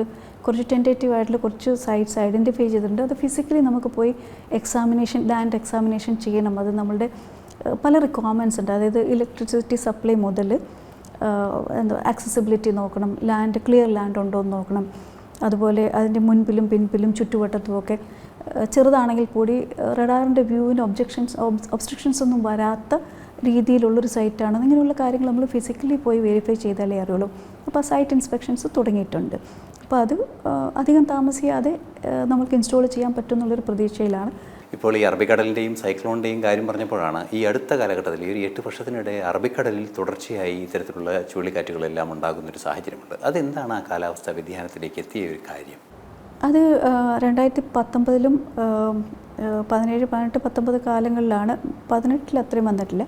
കുറച്ച് ടെന്റേറ്റീവ് ആയിട്ടുള്ള കുറച്ച് സൈറ്റ്സ് ഐഡന്റിഫൈ ചെയ്തിട്ടുണ്ട്. അത് ഫിസിക്കലി നമുക്ക് പോയി എക്സാമിനേഷൻ ലാൻഡ് എക്സാമിനേഷൻ ചെയ്യണം. അത് നമ്മളുടെ പല റിക്വയർമെന്റ്സ് ഉണ്ട്. അതായത് ഇലക്ട്രിസിറ്റി സപ്ലൈ മുതൽ എന്താ ആക്സസിബിലിറ്റി നോക്കണം ലാൻഡ് ക്ലിയർ ലാൻഡ് ഉണ്ടോ എന്ന് നോക്കണം. അതുപോലെ അതിന്റെ മുൻപിലും പിൻപിലും ചുറ്റുവട്ടത്തുമൊക്കെ ചെറുതാണെങ്കിൽ കൂടി റഡാറിന്റെ വ്യൂവിന് ഒബ്ജെക്ഷൻസ് ഒബ്സ്ട്രക്ഷൻസ് ഒന്നും വരാത്ത രീതിയിലുള്ളൊരു സൈറ്റാണ് ഇങ്ങനെയുള്ള കാര്യങ്ങൾ നമ്മൾ ഫിസിക്കലി പോയി വെരിഫൈ ചെയ്താലേ അറിയുള്ളൂ. അപ്പോൾ സൈറ്റ് ഇൻസ്പെക്ഷൻസ് തുടങ്ങിയിട്ടുണ്ട്. അപ്പോൾ അത് അധികം താമസിയാതെ നമുക്ക് ഇൻസ്റ്റാൾ ചെയ്യാൻ പറ്റും എന്നുള്ളൊരു പ്രതീക്ഷയിലാണ്. ഇപ്പോൾ ഈ അറബിക്കടലിന്റെയും സൈക്ലോണിന്റെയും കാര്യം പറഞ്ഞപ്പോഴാണ് ഈ അടുത്ത കാലഘട്ടത്തിൽ ഈ ഒരു എട്ട് വർഷത്തിനിടെ അറബിക്കടലിൽ തുടർച്ചയായി ഇത്തരത്തിലുള്ള ചുഴലിക്കാറ്റുകളെല്ലാം ഉണ്ടാകുന്ന ഒരു സാഹചര്യമുണ്ട്. അതെന്താണ് ആ കാലാവസ്ഥാ വ്യതിയാനത്തിലേക്ക് എത്തിയ ഒരു കാര്യം? അത് രണ്ടായിരത്തി പത്തൊമ്പതിലും പതിനേഴ് പതിനെട്ട് പത്തൊമ്പത് കാലങ്ങളിലാണ് പതിനെട്ടിൽ അത്രയും വന്നിട്ടില്ല.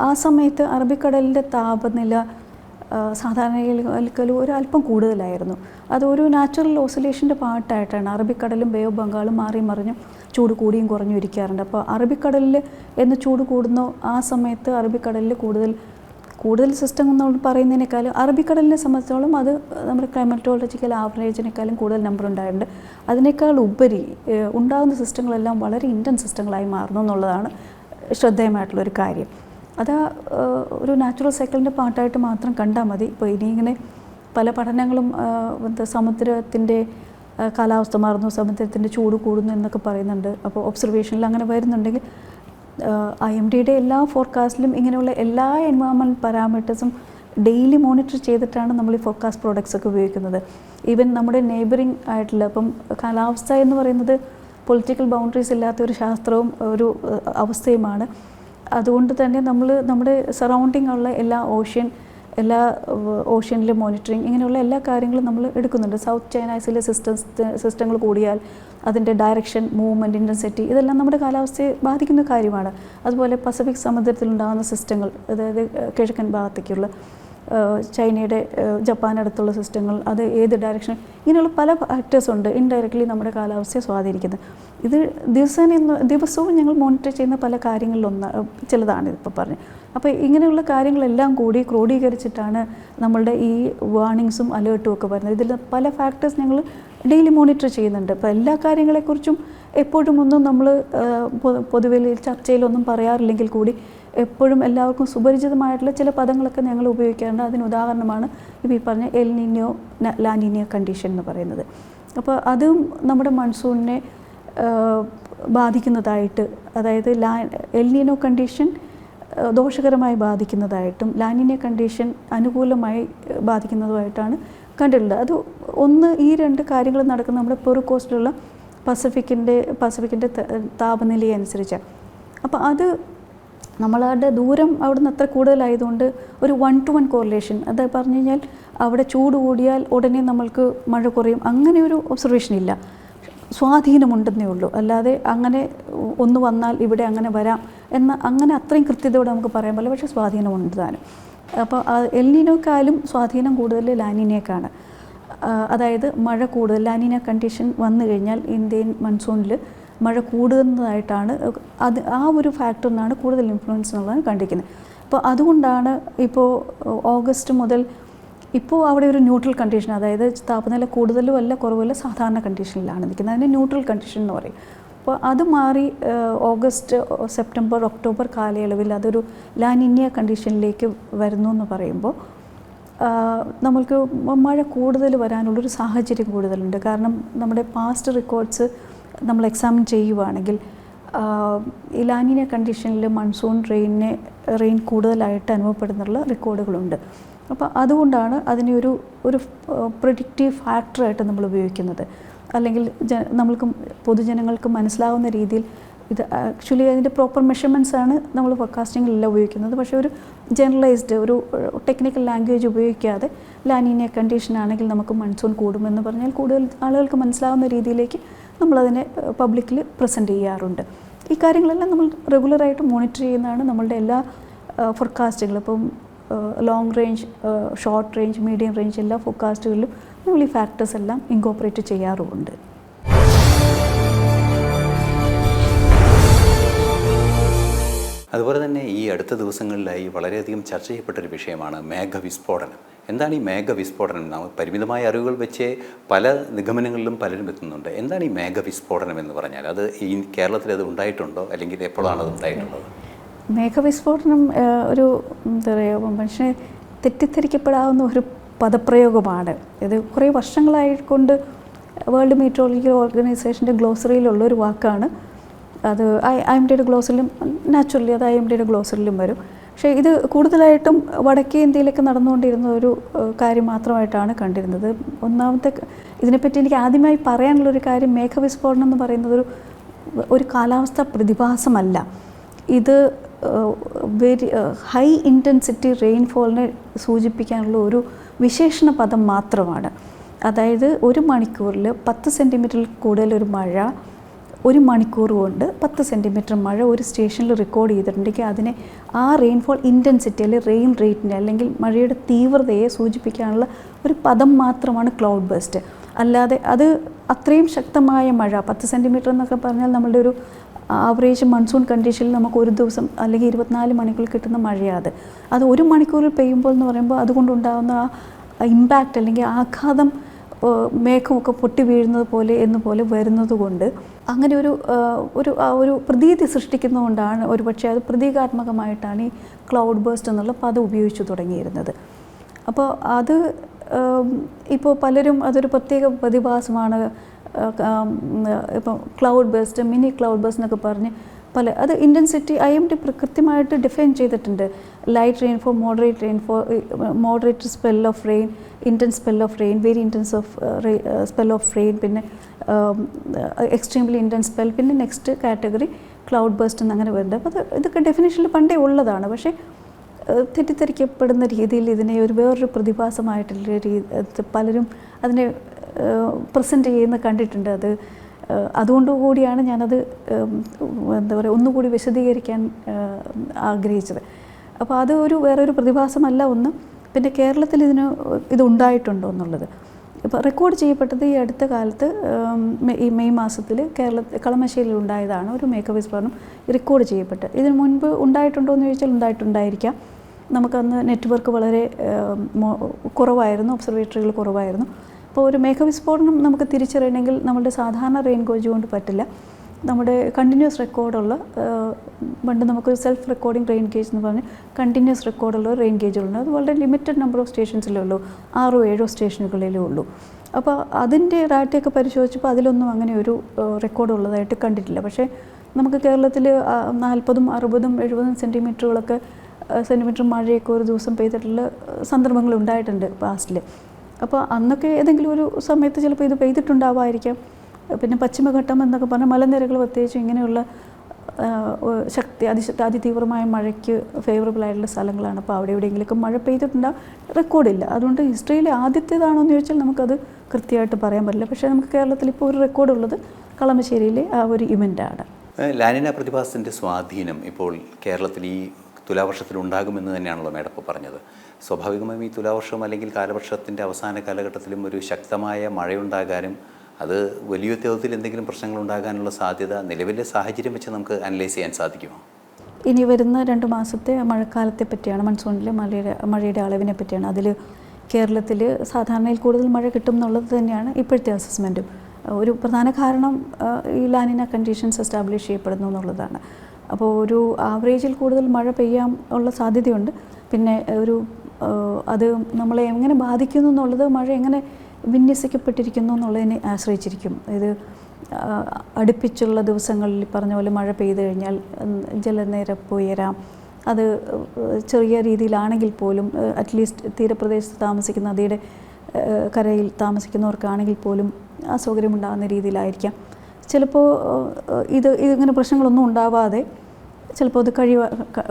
ആ, സമയത്ത് അറബിക്കടലിന്റെ താപനില സാധാരണയിലും ഒരു അല്പം കൂടുതലായിരുന്നു. അതൊരു നാച്ചുറൽ ഓസിലേഷന്റെ പാർട്ടായിട്ടാണ് അറബിക്കടലും ബേ ഓഫ് ബംഗാളും മാറി മറിഞ്ഞും ചൂട് കൂടിയും കുറഞ്ഞും ഇരിക്കാറുണ്ട്. അപ്പോൾ അറബിക്കടലിൽ എന്ന് ചൂട് കൂടുന്നോ ആ സമയത്ത് അറബിക്കടലിൽ കൂടുതൽ കൂടുതൽ സിസ്റ്റം എന്ന് പറയുന്നതിനേക്കാളും അറബിക്കടലിനെ സംബന്ധിച്ചോളം അത് നമ്മുടെ ക്ലൈമറ്റോളജിക്കൽ ആവറേജിനേക്കാളും കൂടുതൽ നമ്പർ ഉണ്ടായിട്ടുണ്ട്. അതിനേക്കാൾ ഉപരി ഉണ്ടാകുന്ന സിസ്റ്റങ്ങളെല്ലാം വളരെ ഇന്റൻ സിസ്റ്റങ്ങളായി മാറുന്നു എന്നുള്ളതാണ് ശ്രദ്ധേയമായിട്ടുള്ളൊരു കാര്യം. അത് ഒരു നാച്ചുറൽ സൈക്കിളിന്റെ പാർട്ടായിട്ട് മാത്രം കണ്ടാൽ മതി. ഇപ്പോൾ ഇനി ഇങ്ങനെ പല പഠനങ്ങളും സമുദ്രത്തിന്റെ കാലാവസ്ഥ മാറുന്നു സമുദ്രത്തിന്റെ ചൂട് കൂടുന്നു എന്നൊക്കെ പറയുന്നുണ്ട്. അപ്പോൾ ഒബ്സർവേഷനിൽ അങ്ങനെ വരുന്നുണ്ടെങ്കിൽ ഐ എം ഡിയുടെ എല്ലാ ഫോർകാസ്റ്റിലും ഇങ്ങനെയുള്ള എല്ലാ എൻവയോൺമെന്റ് പാരാമീറ്റേഴ്സും ഡെയിലി മോണിറ്റർ ചെയ്തിട്ടാണ് നമ്മൾ ഈ ഫോർകാസ്റ്റ് പ്രോഡക്ട്സ് ഒക്കെ ഉപയോഗിക്കുന്നത്. ഈവൻ നമ്മുടെ നെയ്ബറിങ് ആയിട്ടുള്ള ഇപ്പം കാലാവസ്ഥ എന്ന് പറയുന്നത് പൊളിറ്റിക്കൽ ബൗണ്ടറീസ് ഇല്ലാത്ത ഒരു ശാസ്ത്രവും ഒരു അവസ്ഥയുമാണ്. അതുകൊണ്ട് തന്നെ നമ്മൾ നമ്മുടെ സറൗണ്ടിങ് ഉള്ള എല്ലാ ഓഷ്യൻ എല്ലാ ഓഷ്യനിലെ മോണിറ്ററിങ് ഇങ്ങനെയുള്ള എല്ലാ കാര്യങ്ങളും നമ്മൾ എടുക്കുന്നുണ്ട്. സൗത്ത് ചൈനൈസിലെ സിസ്റ്റംസ് സിസ്റ്റങ്ങൾ കൂടിയാൽ അതിന്റെ ഡയറക്ഷൻ മൂവ്മെന്റ് ഇന്റൻസിറ്റി ഇതെല്ലാം നമ്മുടെ കാലാവസ്ഥയെ ബാധിക്കുന്ന കാര്യമാണ്. അതുപോലെ പസഫിക് സമുദ്രത്തിലുണ്ടാകുന്ന സിസ്റ്റങ്ങൾ അതായത് കിഴക്കൻ ഭാഗത്തേക്കുള്ള ചൈനയുടെ ജപ്പാൻ അടുത്തുള്ള സിസ്റ്റങ്ങൾ അത് ഏത് ഡയറക്ഷൻ ഇങ്ങനെയുള്ള പല ഫാക്ടേഴ്സ് ഉണ്ട് ഇൻഡയറക്ട്ലി നമ്മുടെ കാലാവസ്ഥയെ സ്വാധീനിക്കുന്നത്. ഇത് ദിവസേന ദിവസവും ഞങ്ങൾ മോണിറ്റർ ചെയ്യുന്ന പല കാര്യങ്ങളിലൊന്ന് ചിലതാണ് ഇപ്പോൾ പറഞ്ഞത്. അപ്പോൾ ഇങ്ങനെയുള്ള കാര്യങ്ങളെല്ലാം കൂടി ക്രോഡീകരിച്ചിട്ടാണ് നമ്മളുടെ ഈ വാർണിങ്സും അലേർട്ടും ഒക്കെ വരുന്നത്. ഇതിൽ പല ഫാക്ടേഴ്സ് ഞങ്ങൾ ഡെയിലി മോണിറ്റർ ചെയ്യുന്നുണ്ട്. അപ്പോൾ എല്ലാ കാര്യങ്ങളെക്കുറിച്ചും എപ്പോഴും ഒന്നും നമ്മൾ പൊതുവെ ചർച്ചയിലൊന്നും പറയാറില്ലെങ്കിൽ കൂടി എപ്പോഴും എല്ലാവർക്കും സുപരിചിതമായിട്ടുള്ള ചില പദങ്ങളൊക്കെ ഞങ്ങൾ ഉപയോഗിക്കാറുണ്ട്. അതിന് ഉദാഹരണമാണ് ഈ പറഞ്ഞ എൽ നിനിയോ ലാനിനിയോ കണ്ടീഷൻ എന്ന് പറയുന്നത്. അപ്പോൾ അതും നമ്മുടെ മൺസൂണിനെ ബാധിക്കുന്നതായിട്ട് അതായത് ലാ എൽനിനോ കണ്ടീഷൻ ഏഹ്, ദോഷകരമായി ബാധിക്കുന്നതായിട്ടും ലാനിനിയ കണ്ടീഷൻ അനുകൂലമായി ബാധിക്കുന്നതുമായിട്ടാണ് കണ്ടിട്ടുള്ളത്. അത് ഒന്ന് ഈ രണ്ട് കാര്യങ്ങൾ നടക്കുന്ന നമ്മുടെ പെറു കോസ്റ്റിലുള്ള പസഫിക്കിന്റെ പസഫിക്കിന്റെ താപനില അനുസരിച്ചാണ് അപ്പോൾ അത് നമ്മളുടെ ദൂരം അവിടെ നിന്ന് അത്ര കൂടുതലായതുകൊണ്ട് ഒരു വൺ ടു വൺ കോറിലേഷൻ അത് പറഞ്ഞു കഴിഞ്ഞാൽ അവിടെ ചൂട് കൂടിയാൽ ഉടനെ നമ്മൾക്ക് മഴ കുറയും. അങ്ങനെ ഒരു ഒബ്സർവേഷൻ ഇല്ല. സ്വാധീനമുണ്ടെന്നേ ഉള്ളൂ അല്ലാതെ അങ്ങനെ ഒന്ന് വന്നാൽ ഇവിടെ അങ്ങനെ വരാം എന്ന അങ്ങനെ അത്രയും കൃത്യതയോടെ നമുക്ക് പറയാൻ പറ്റില്ല. പക്ഷേ സ്വാധീനമുണ്ട് താനും. അപ്പോൾ എൽനിനോക്കാലും സ്വാധീനം കൂടുതൽ ലാനിനേക്കാണ്. അതായത് മഴ കൂടുതൽ ലാനിന കണ്ടീഷൻ വന്നു കഴിഞ്ഞാൽ ഇന്ത്യൻ മൺസൂണിൽ മഴ കൂടുന്നതായിട്ടാണ് അത് ആ ഒരു ഫാക്ടർ ഫാക്ടറിനാണ് കൂടുതൽ ഇൻഫ്ലുവൻസ് എന്നുള്ളതാണ് കണ്ടിരിക്കുന്നത്. അപ്പോൾ അതുകൊണ്ടാണ് ഇപ്പോൾ ഓഗസ്റ്റ് മുതൽ ഇപ്പോൾ അവിടെ ഒരു ന്യൂട്രൽ കണ്ടീഷൻ അതായത് താപനില കൂടുതലും അല്ല കുറവല്ല സാധാരണ കണ്ടീഷനിലാണ് നിൽക്കുന്നത്. അതിന് ന്യൂട്രൽ കണ്ടീഷൻ എന്ന് പറയും. അപ്പോൾ അത് മാറി ഓഗസ്റ്റ് സെപ്റ്റംബർ ഒക്ടോബർ കാലയളവിൽ അതൊരു ലാനിന്യ കണ്ടീഷനിലേക്ക് വരുന്നു എന്ന് പറയുമ്പോൾ നമ്മൾക്ക് മഴ കൂടുതൽ വരാനുള്ളൊരു സാഹചര്യം കൂടുതലുണ്ട്. കാരണം നമ്മുടെ പാസ്റ്റ് റെക്കോർഡ്സ് നമ്മൾ എക്സാമിൻ ചെയ്യുവാണെങ്കിൽ ഈ ലാനിന കണ്ടീഷനിൽ മൺസൂൺ റെയിനെ റെയിൻ കൂടുതലായിട്ട് അനുഭവപ്പെടുന്നുള്ള റെക്കോർഡുകളുണ്ട് അപ്പോൾ അതുകൊണ്ടാണ് അതിനെ ഒരു ഒരു പ്രൊഡിക്റ്റീവ് ഫാക്ടറായിട്ട് നമ്മൾ ഉപയോഗിക്കുന്നത്. അല്ലെങ്കിൽ ജ നമ്മൾക്ക് പൊതുജനങ്ങൾക്ക് മനസ്സിലാവുന്ന രീതിയിൽ ഇത് ആക്ച്വലി അതിന്റെ പ്രോപ്പർ മെഷർമെന്റ്സ് ആണ് നമ്മൾ ഫോർകാസ്റ്റിങ്ങിലെല്ലാം ഉപയോഗിക്കുന്നത്. പക്ഷേ ഒരു ജനറലൈസ്ഡ് ഒരു ടെക്നിക്കൽ ലാംഗ്വേജ് ഉപയോഗിക്കാതെ ലാനിനെ കണ്ടീഷൻ ആണെങ്കിൽ നമുക്ക് മൺസൂൺ കൂടുമെന്ന് പറഞ്ഞാൽ കൂടുതൽ ആളുകൾക്ക് മനസ്സിലാവുന്ന രീതിയിലേക്ക് നമ്മളതിനെ പബ്ലിക്കിൽ പ്രസന്റ് ചെയ്യാറുണ്ട്. ഈ കാര്യങ്ങളെല്ലാം നമ്മൾ റെഗുലറായിട്ട് മോണിറ്റർ ചെയ്യുന്നതാണ് നമ്മളുടെ എല്ലാ ഫോർകാസ്റ്റുകളും ഇപ്പം long range short range medium range എല്ലാ ഫോക്കാസ്റ്റുകളിലും നമ്മൾ ഈ ഫാക്ടേഴ്സ് എല്ലാം ഇൻകോപ്പറേറ്റ് ചെയ്യാറുമുണ്ട്. അതുപോലെ തന്നെ ഈ അടുത്ത ദിവസങ്ങളിലായി വളരെയധികം ചർച്ച ചെയ്യപ്പെട്ടൊരു വിഷയമാണ് മേഘവിസ്ഫോടനം. എന്താണ് ഈ മേഘവിസ്ഫോടനം? നമുക്ക് പരിമിതമായ അറിവുകൾ വെച്ച് പല നിഗമനങ്ങളിലും പലരും എത്തുന്നുണ്ട്. എന്താണ് ഈ മേഘവിസ്ഫോടനം എന്ന് പറഞ്ഞാൽ? അത് ഈ കേരളത്തിൽ അത് ഉണ്ടായിട്ടുണ്ടോ? അല്ലെങ്കിൽ എപ്പോഴാണ് അത് ഉണ്ടായിട്ടുള്ളത്? മേഘവിസ്ഫോടനം ഒരു എന്താ പറയുക മനുഷ്യനെ തെറ്റിദ്ധരിക്കപ്പെടാവുന്ന ഒരു പദപ്രയോഗമാണ്. ഇത് കുറേ വർഷങ്ങളായിക്കൊണ്ട് വേൾഡ് മീറ്റോളജിക്കൽ ഓർഗനൈസേഷന്റെ ഗ്ലോസറിയിലുള്ള ഒരു വാക്കാണ്. അത് ഐ ഐ എം ഡിയുടെ ഗ്ലോസറിലും നാച്ചുറലി അത് ഐ എം ഡിയുടെ ഗ്ലോസറിലും വരും. പക്ഷേ ഇത് കൂടുതലായിട്ടും വടക്കേ ഇന്ത്യയിലൊക്കെ നടന്നുകൊണ്ടിരുന്ന ഒരു കാര്യം മാത്രമായിട്ടാണ് കണ്ടിരുന്നത്. ഒന്നാമത്തെ ഇതിനെപ്പറ്റി എനിക്ക് ആദ്യമായി പറയാനുള്ളൊരു കാര്യം മേഘവിസ്ഫോടനം എന്ന് പറയുന്നത് ഒരു ഒരു കാലാവസ്ഥ പ്രതിഭാസമല്ല. ഇത് വെരി ഹൈ ഇന്റൻസിറ്റി റെയിൻഫോളിനെ സൂചിപ്പിക്കാനുള്ള ഒരു വിശേഷണ പദം മാത്രമാണ്. അതായത് ഒരു മണിക്കൂറിൽ പത്ത് സെന്റിമീറ്ററിൽ കൂടുതൽ ഒരു മഴ ഒരു മണിക്കൂർ കൊണ്ട് പത്ത് സെന്റിമീറ്റർ മഴ ഒരു സ്റ്റേഷനിൽ റെക്കോർഡ് ചെയ്തിട്ടുണ്ടെങ്കിൽ അതിനെ ആ റെയിൻഫോൾ ഇന്റൻസിറ്റി അല്ലെങ്കിൽ റെയിൻ റേറ്റിനെ അല്ലെങ്കിൽ മഴയുടെ തീവ്രതയെ സൂചിപ്പിക്കാനുള്ള ഒരു പദം മാത്രമാണ് ക്ലൗഡ് ബേസ്റ്റ്. അല്ലാതെ അത് അത്രയും ശക്തമായ മഴ പത്ത് സെന്റിമീറ്റർ എന്നൊക്കെ പറഞ്ഞാൽ നമ്മളുടെ ഒരു ആവറേജ് മൺസൂൺ കണ്ടീഷനിൽ നമുക്ക് ഒരു ദിവസം അല്ലെങ്കിൽ ഇരുപത്തിനാല് മണിക്കൂർ കിട്ടുന്ന മഴയാത് അത് ഒരു മണിക്കൂറിൽ പെയ്യുമ്പോൾ എന്ന് പറയുമ്പോൾ അതുകൊണ്ടുണ്ടാകുന്ന ആ ഇമ്പാക്റ്റ് അല്ലെങ്കിൽ ആഘാതം മേഘമൊക്കെ പൊട്ടി വീഴുന്നത് പോലെ എന്ന് പോലെ വരുന്നത് കൊണ്ട് അങ്ങനെ ഒരു ഒരു ഒരു പ്രതീതി സൃഷ്ടിക്കുന്നതുകൊണ്ടാണ് ഒരുപക്ഷെ അത് പ്രതീകാത്മകമായിട്ടാണ് ഈ ക്ലൗഡ് ബേസ്റ്റ് എന്നുള്ള പദം ഉപയോഗിച്ചു തുടങ്ങിയിരുന്നത്. അപ്പോൾ അത് ഇപ്പോൾ പലരും അതൊരു പ്രത്യേക പ്രതിഭാസമാണ് ഇപ്പം cloud based mini cloud base എന്നൊക്കെ പറഞ്ഞ് പല അത് ഇന്റൻസിറ്റി ഐ എം ഡി കൃത്യമായിട്ട് ഡിഫൈൻ ചെയ്തിട്ടുണ്ട്. Light rain rainfall moderate rain rainfall moderate spell of rain intense spell of rain very intense of spell of rain പിന്നെ എക്സ്ട്രീംലി ഇന്റൻസ് സ്പെൽ പിന്നെ next category cloud burst എന്ന് അങ്ങനെ വരുന്നുണ്ട് അപ്പോൾ അത് ഇതൊക്കെ ഡെഫിനേഷനിൽ പണ്ടേ ഉള്ളതാണ്. പക്ഷേ തെറ്റിദ്ധരിക്കപ്പെടുന്ന രീതിയിൽ ഇതിനെ ഒരു വേറൊരു പ്രതിഭാസമായിട്ടുള്ള രീതി പലരും അതിനെ പ്രസന്റ് ചെയ്യുന്ന കണ്ടിട്ടുണ്ട്. അത് അതുകൊണ്ട് കൂടിയാണ് ഞാനത് എന്താ പറയുക ഒന്നുകൂടി വിശദീകരിക്കാൻ ആഗ്രഹിച്ചത്. അപ്പോൾ അത് ഒരു വേറൊരു പ്രതിഭാസമല്ല ഒന്ന്. പിന്നെ കേരളത്തിൽ ഇതിന് ഇതുണ്ടായിട്ടുണ്ടോ എന്നുള്ളത്. ഇപ്പോൾ റെക്കോർഡ് ചെയ്യപ്പെട്ടത് ഈ അടുത്ത കാലത്ത് ഈ മെയ് മാസത്തിൽ കേരള കളമശ്ശേരിയിൽ ഉണ്ടായതാണ് ഒരു മേക്കപ്പ് വിസ്ഫോടനം റെക്കോർഡ് ചെയ്യപ്പെട്ട് ഇതിന് മുൻപ് ഉണ്ടായിട്ടുണ്ടോ എന്ന് ചോദിച്ചാൽ ഉണ്ടായിട്ടുണ്ടായിരിക്കാം. നമുക്കന്ന് നെറ്റ്വർക്ക് വളരെ കുറവായിരുന്നു ഒബ്സർവേറ്ററികൾ കുറവായിരുന്നു. അപ്പോൾ ഒരു മേഘവിസ്ഫോടനം നമുക്ക് തിരിച്ചറിയണമെങ്കിൽ നമ്മുടെ സാധാരണ റെയിൻ ഗോജ് കൊണ്ട് പറ്റില്ല. നമ്മുടെ കണ്ടിന്യൂസ് റെക്കോർഡുള്ള പണ്ട് നമുക്കൊരു സെൽഫ് റെക്കോർഡിംഗ് റെയിൻ ഗേജ് എന്ന് പറഞ്ഞ് കണ്ടിന്യൂസ് റെക്കോർഡുള്ള റെയിൻ ഗേജുകളുണ്ട് അത് വളരെ ലിമിറ്റഡ് നമ്പർ ഓഫ് സ്റ്റേഷൻസിലേ ഉള്ളൂ. ആറോ ഏഴോ സ്റ്റേഷനുകളിലേ ഉള്ളൂ. അപ്പോൾ അതിന്റെ ഡാറ്റയൊക്കെ പരിശോധിച്ചപ്പോൾ അതിലൊന്നും അങ്ങനെ ഒരു റെക്കോർഡ് ഉള്ളതായിട്ട് കണ്ടിട്ടില്ല. പക്ഷേ നമുക്ക് കേരളത്തിൽ നാൽപ്പതും അറുപതും എഴുപതും സെന്റിമീറ്ററുകളൊക്കെ സെന്റിമീറ്റർ മഴയൊക്കെ ഒരു ദിവസം പെയ്തിട്ടുള്ള സന്ദർഭങ്ങൾ ഉണ്ടായിട്ടുണ്ട് പാസ്റ്റിൽ അപ്പോൾ അന്നൊക്കെ ഏതെങ്കിലും ഒരു സമയത്ത് ചിലപ്പോൾ ഇത് പെയ്തിട്ടുണ്ടാവായിരിക്കാം. പിന്നെ പശ്ചിമഘട്ടം എന്നൊക്കെ പറഞ്ഞാൽ മലനിരകൾ പ്രത്യേകിച്ച് ഇങ്ങനെയുള്ള ശക്തി അതി അതിതീവ്രമായ മഴയ്ക്ക് ഫേവറബിൾ ആയിട്ടുള്ള സ്ഥലങ്ങളാണ്. അപ്പോൾ അവിടെ എവിടെയെങ്കിലുമൊക്കെ മഴ പെയ്തിട്ടുണ്ടാവും റെക്കോർഡില്ല അതുകൊണ്ട് ഹിസ്റ്ററിയിലെ ആദ്യത്തേതാണോ എന്ന് ചോദിച്ചാൽ നമുക്കത് കൃത്യമായിട്ട് പറയാൻ പറ്റില്ല. പക്ഷേ നമുക്ക് കേരളത്തിൽ ഇപ്പോൾ ഒരു റെക്കോർഡുള്ളത് കളമശ്ശേരിയിലെ ആ ഒരു ഇവന്റാണ് ലാനിന പ്രതിഭാസത്തിന്റെ സ്വാധീനം ഇപ്പോൾ കേരളത്തിൽ ഈ തുലാവർഷത്തിൽ ഉണ്ടാകുമെന്ന് തന്നെയാണല്ലോ മേഡം ഇപ്പോൾ പറഞ്ഞത്. സ്വാഭാവികമായും ഈ തുലാവർഷം അല്ലെങ്കിൽ കാലവർഷത്തിന്റെ അവസാന കാലഘട്ടത്തിലും ഒരു ശക്തമായ മഴയുണ്ടാകാനും അത് വലിയ തോതിൽ എന്തെങ്കിലും പ്രശ്നങ്ങൾ ഉണ്ടാകാനുള്ള സാധ്യത നിലവിലെ സാഹചര്യം വെച്ച് നമുക്ക് അനലൈസ് ചെയ്യാൻ സാധിക്കുമോ? ഇനി വരുന്ന രണ്ട് മാസത്തെ മഴക്കാലത്തെ പറ്റിയാണ് മൺസൂണിലെ മഴയുടെ മഴയുടെ അളവിനെ പറ്റിയാണ്. അതിൽ കേരളത്തിൽ സാധാരണയിൽ കൂടുതൽ മഴ കിട്ടും എന്നുള്ളത് തന്നെയാണ് ഇപ്പോഴത്തെ അസസ്മെന്റും ഒരു പ്രധാന കാരണം ഈ ലാനിന കണ്ടീഷൻസ് എസ്റ്റാബ്ലിഷ് ചെയ്യപ്പെടുന്നു എന്നുള്ളതാണ്. അപ്പോൾ ഒരു ആവറേജിൽ കൂടുതൽ മഴ പെയ്യാൻ ഉള്ള സാധ്യതയുണ്ട്. പിന്നെ ഒരു അത് നമ്മളെ എങ്ങനെ ബാധിക്കുന്നു എന്നുള്ളത് മഴ എങ്ങനെ വിന്യസിക്കപ്പെട്ടിരിക്കുന്നു എന്നുള്ളതിനെ ആശ്രയിച്ചിരിക്കും. ഇത് അടുപ്പിച്ചുള്ള ദിവസങ്ങളിൽ പറഞ്ഞ പോലെ മഴ പെയ്തു കഴിഞ്ഞാൽ ജലനിരപ്പ് ഉയരാം. അത് ചെറിയ രീതിയിലാണെങ്കിൽ പോലും അറ്റ്ലീസ്റ്റ് തീരപ്രദേശത്ത് താമസിക്കുന്ന നദിയുടെ കരയിൽ താമസിക്കുന്നവർക്കാണെങ്കിൽ പോലും അസൗകര്യമുണ്ടാകുന്ന രീതിയിലായിരിക്കാം. ചിലപ്പോൾ ഇത് ഇതിങ്ങനെ പ്രശ്നങ്ങളൊന്നും ഉണ്ടാവാതെ ചിലപ്പോൾ അത് കഴിവ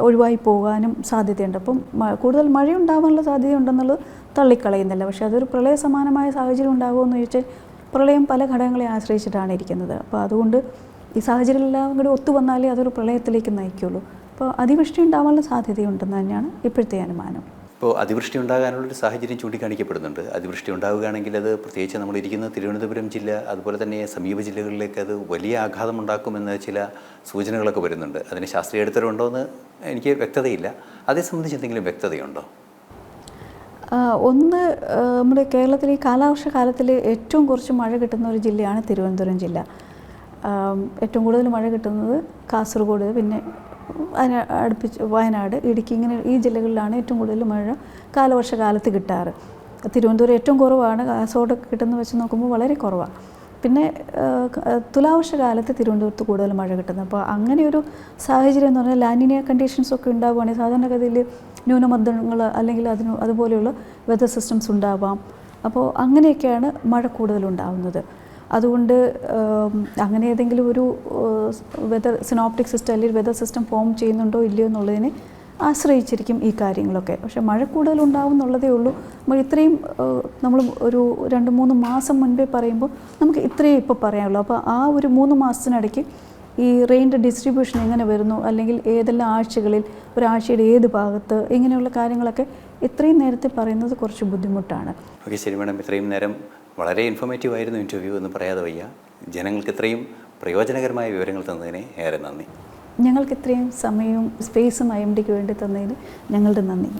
ഒഴിവായി പോകാനും സാധ്യതയുണ്ട്. അപ്പം കൂടുതൽ മഴ ഉണ്ടാകാനുള്ള സാധ്യതയുണ്ടെന്നുള്ളത് തള്ളിക്കളയുന്നില്ല. പക്ഷേ അതൊരു പ്രളയ സമാനമായ സാഹചര്യം ഉണ്ടാകുമെന്ന് ചോദിച്ചാൽ പ്രളയം പല ഘടകങ്ങളെ ആശ്രയിച്ചിട്ടാണ് ഇരിക്കുന്നത്. അപ്പോൾ അതുകൊണ്ട് ഈ സാഹചര്യമെല്ലാം കൂടി ഒത്തു വന്നാലേ അതൊരു പ്രളയത്തിലേക്ക് നയിക്കുള്ളൂ അപ്പോൾ അതിവൃഷ്ടി ഉണ്ടാവാനുള്ള സാധ്യതയുണ്ടെന്ന് തന്നെയാണ് ഇപ്പോഴത്തെ അനുമാനം. ഇപ്പോൾ അതിവൃഷ്ടി ഉണ്ടാകാനുള്ളൊരു സാഹചര്യം ചൂണ്ടിക്കാണിക്കപ്പെടുന്നുണ്ട്. അതിവൃഷ്ടി ഉണ്ടാവുകയാണെങ്കിൽ അത് പ്രത്യേകിച്ച് നമ്മളിരിക്കുന്ന തിരുവനന്തപുരം ജില്ല അതുപോലെ തന്നെ സമീപ ജില്ലകളിലേക്ക് അത് വലിയ ആഘാതം ഉണ്ടാക്കുമെന്ന് ചില സൂചനകളൊക്കെ വരുന്നുണ്ട്. അതിന് ശാസ്ത്രീയ എടുത്തരുണ്ടോയെന്ന് എനിക്ക് വ്യക്തതയില്ല. അതേ സംബന്ധിച്ച് എന്തെങ്കിലും വ്യക്തതയുണ്ടോ? ഒന്ന് നമ്മുടെ കേരളത്തിൽ ഈ കാലാവർഷ കാലത്തിൽ ഏറ്റവും കുറച്ച് മഴ കിട്ടുന്ന ഒരു ജില്ലയാണ് തിരുവനന്തപുരം ജില്ല. ഏറ്റവും കൂടുതൽ മഴ കിട്ടുന്നത് കാസർഗോഡ് പിന്നെ അടുപ്പിച്ച് വയനാട് ഇടുക്കി ഇങ്ങനെ ഈ ജില്ലകളിലാണ് ഏറ്റവും കൂടുതൽ മഴ കാലവർഷകാലത്ത് കിട്ടാറ്. തിരുവനന്തപുരം ഏറ്റവും കുറവാണ്. കാസർഗോഡ് കിട്ടുന്ന വെച്ച് നോക്കുമ്പോൾ വളരെ കുറവാണ് പിന്നെ തുലാവർഷകാലത്ത് തുലാവർഷ കാലത്ത് തിരുവനന്തപുരത്ത് കൂടുതൽ മഴ കിട്ടുന്നത്. അപ്പോൾ അങ്ങനെ ഒരു സാഹചര്യം എന്ന് പറഞ്ഞാൽ ലാനിനിയ കണ്ടീഷൻസ് ഒക്കെ ഉണ്ടാവുകയാണെങ്കിൽ സാധാരണഗതിയിൽ ന്യൂനമർദ്ദങ്ങൾ അല്ലെങ്കിൽ അതിന് അതുപോലെയുള്ള വെതർ സിസ്റ്റംസ് ഉണ്ടാവാം. അപ്പോൾ അങ്ങനെയൊക്കെയാണ് മഴ കൂടുതലുണ്ടാവുന്നത് അതുകൊണ്ട് അങ്ങനെ ഏതെങ്കിലും ഒരു വെതർ സിനോപ്റ്റിക് സിസ്റ്റം അല്ലെങ്കിൽ വെതർ സിസ്റ്റം ഫോം ചെയ്യുന്നുണ്ടോ ഇല്ലയോ എന്നുള്ളതിനെ ആശ്രയിച്ചിരിക്കും ഈ കാര്യങ്ങളൊക്കെ. പക്ഷെ മഴ കൂടുതൽ ഉണ്ടാവും എന്നുള്ളതേ ഉള്ളൂ. നമ്മൾ ഇത്രയും നമ്മൾ ഒരു രണ്ട് മൂന്ന് മാസം മുൻപേ പറയുമ്പോൾ നമുക്ക് ഇത്രയും ഇപ്പോൾ പറയാനുള്ളൂ. അപ്പോൾ ആ ഒരു മൂന്ന് മാസത്തിനിടയ്ക്ക് ഈ റെയിന്റെ ഡിസ്ട്രിബ്യൂഷൻ എങ്ങനെ വരുന്നു? അല്ലെങ്കിൽ ഏതെല്ലാം ആഴ്ചകളിൽ ഒരാഴ്ചയുടെ ഏത് ഭാഗത്ത് ഇങ്ങനെയുള്ള കാര്യങ്ങളൊക്കെ ഇത്രയും നേരത്തെ പറയുന്നത് കുറച്ച് ബുദ്ധിമുട്ടാണ്. ഓക്കെ ശരി മാഡം. ഇത്രയും നേരം വളരെ ഇൻഫോർമേറ്റീവ് ആയിരുന്നു ഇന്റർവ്യൂ എന്ന് പറയാതെ വയ്യ. ജനങ്ങൾക്ക് ഇത്രയും പ്രയോജനകരമായ വിവരങ്ങൾ തന്നതിന് ഏറെ നന്ദി. ഞങ്ങൾക്ക് ഇത്രയും സമയവും സ്പേസും ഐ എം ഡിക്ക് വേണ്ടി തന്നതിന് ഞങ്ങളുടെ നന്ദി.